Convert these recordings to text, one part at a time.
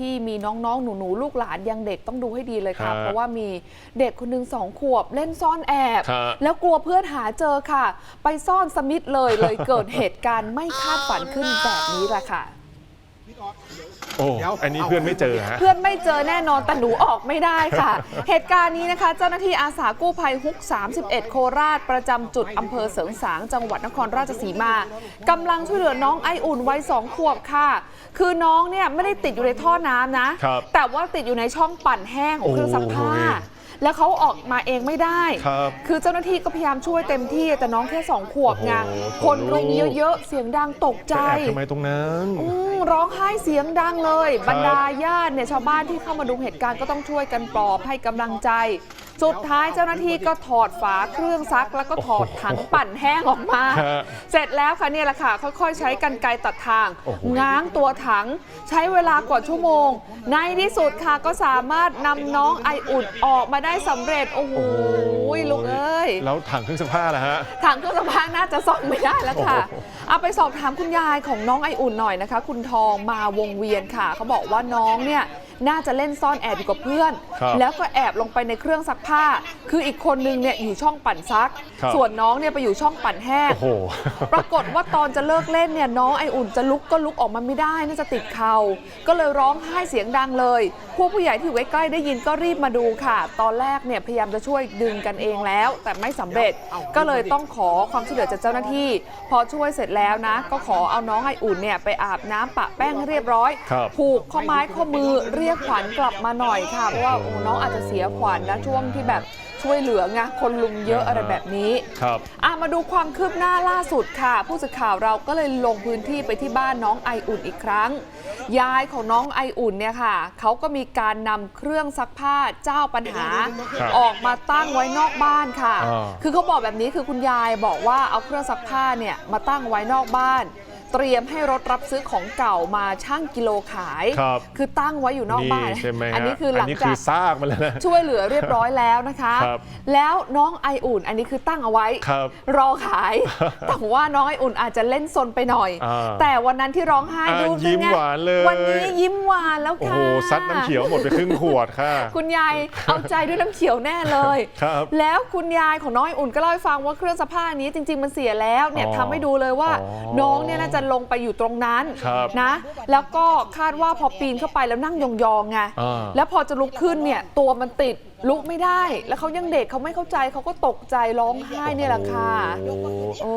ที่มีน้องๆ หนูๆ ลูกหลานยังเด็กต้องดูให้ดีเลยครัค่ะบเพราะว่ามีเด็กคนหนึ่งสองขวบเล่นซ่อนแอบครับแล้วกลัวเพื่อนหาเจอค่ะ ไปซ่อนสมิธเลยเลยเกิดเหตุการณ์ไม่คาดฝันขึ้นแบบนี้แหละค่ะ โอ้เดี๋ยวอันนี้เพื่อนไม่เจอฮะ เพื่อนไม่เจอแน่นอนแต่หนูออกไม่ได้ค่ะ เหตุการณ์นี้นะคะ เจ้าหน้าที่อาสากู้ภัยฮุก 31 โคราช ประจำจุดอำเภอเสริงสาง จังหวัดนครราชสีมากำลังช่วยเหลือน้องไออุ่นวัยสองขวบค่ะ คือน้องเนี่ยไม่ได้ติดอยู่ในท่อน้ำนะ ครับแต่ว่าติดอยู่ในช่องปั่นแห้งของเครื่องซักผ้า โอ้ย แล้วเขาออกมาเองไม่ได้ ครับคือเจ้าหน้าที่ก็พยายามช่วยเต็มที่แต่น้องแค่สองขวบไงโอ้โห คนรุมเยอะๆ เสียงดังตกใจจะแอบทำไมตรงนั้น อืมร้องไห้เสียงดังเลยครับบรรดาญาติเนี่ยชาวบ้านที่เข้ามาดูเหตุการณ์ก็ต้องช่วยกันปลอบให้กำลังใจสุดท้ายเจ้าหน้าที่ก็ถอดฝาเครื่องซักแล้วก็ถอดถังปั่นแห้งออกมาฮะเสร็จแล้วค่ะเนี่ยแหละค่ะ ค่อยๆ ใช้กันไกรตัดทางโอ้โหง้างตัวถัง ใช้เวลากว่าชั่วโมง ในที่สุดค่ะก็สามารถนำน้องไออุ่นออกมาได้สำเร็จ โอ้โหลูกเอ้ย แล้วถังเครื่องซักผ้าล่ะฮะ ถังเครื่องซักผ้าน่าจะซ่อมไม่ได้แล้วค่ะโอ้โหเอาไปสอบถามคุณยายของน้องไออุ่นหน่อยนะคะ คุณทองมาวงเวียนค่ะ เขาบอกว่าน้องเนี่ย น่าจะเล่นซ่อนแอบอยู่กับเพื่อน ครับแล้วก็แอบลงไปในเครื่องซักผ้า คืออีกคนนึงเนี่ยอยู่ช่องปั่นซัก ครับ ส่วนน้องเนี่ยไปอยู่ช่องปั่นแห้ง โอ้โห ปรากฏว่าตอนจะเลิกเล่นเนี่ยน้องไออุ่นจะลุกก็ลุกออกมาไม่ได้น่าจะติดเขาก็เลยร้องไห้เสียงดังเลยพวกผู้ใหญ่ที่อยู่ใกล้ๆได้ยินก็รีบมาดูค่ะ ตอนแรกเนี่ยพยายามจะช่วยดึงกันเองแล้ว แต่ไม่สำเร็จก็เลยต้องขอความช่วยเหลือจากเจ้าหน้าที่ พอช่วยเสร็จแล้วนะ ก็ขอเอาน้องไออุ่นเนี่ยไปอาบน้ำปะแป้งให้เรียบร้อย ครับ ผูกข้อไม้ข้อมือเรียกขวัญกลับมาหน่อยค่ะ เพราะว่าโอ้น้องอาจจะเสียขวัญนะช่วงที่แบบช่วยเหลือไงคนลุมเยอะอะไรแบบนี้ครับอะมาดูความคืบหน้าล่าสุดค่ะ ผู้สื่อข่าวเราก็เลยลงพื้นที่ไปที่บ้านน้องไออุ่นอีกครั้ง ยายของน้องไออุ่นเนี่ยค่ะเขาก็มีการนำเครื่องซักผ้าเจ้าปัญหา ครับออกมาตั้งไว้นอกบ้านค่ะ อ่า คือเขาบอกแบบนี้คือคุณยายบอกว่าเอาเครื่องซักผ้าเนี่ยมาตั้งไว้นอกบ้าน เตรียมให้รถรับซื้อของเก่ามาชั่งกิโลขายครับคือตั้งไว้อยู่นอกบ้าน ใช่ไหมฮะอันนี้คือหลังนี้จาคืกอซากมาแล้วนะช่วยเหลือเรียบร้อยแล้วนะคะครับแล้วน้องไออุ่นอันนี้คือตั้งเอาไว้ครับรอขายแต่ว่าน้องไออุ่นอาจจะเล่นซนไปหน่อยอ่าแต่วันนั้นที่ร้องไห้อ่าดูสิยิ้มไงหวานเลยวันนี้ยิ้มหวานแล้วโอ้ค่ะโหซัดน้ำเขียวหมดไปครึ่งขวดค่ะ คุณยายเอาใจด้วยน้ำเขียวแน่เลยครับแล้วคุณยายของน้องไออุ่นก็เล่าให้ฟังว่าเครื่องซักผ้านี้จริง ๆ มันเสียแล้วเนี่ยอ๋อทำให้ดูเลยว่าอ๋อน้องเนี่ยน่าจะลงไปอยู่ตรงนั้นครับนะ แล้วก็คาดว่าพอปีนเข้าไปแล้วนั่งยองๆไงอ่าแล้วพอจะลุกขึ้นเนี่ยตัวมันติดลุกไม่ได้ แล้วเขายังเด็กเขาไม่เข้าใจเขาก็ตกใจร้องไห้เนี่ยแหละค่ะโอ้โหโอ้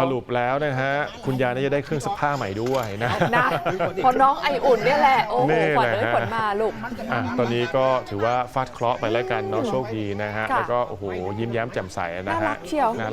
สรุปแล้วนะฮะ คุณยายน่าจะได้เครื่องซักผ้าใหม่ด้วยนะนะพอน้องไออุ่นเนี่ยแหละ โอ้โหนี่ขวัญแหละเอ้ยฮะขวัญมาลูกอะตอนนี้ก็ถือว่าฟาดเคราะห์ไปแล้วกันเนาะโชคดีนะฮะค่ะแล้วก็โอ้โหยิ้มแย้มแจ่มใสนะน่ารัฮะกเชียวน่า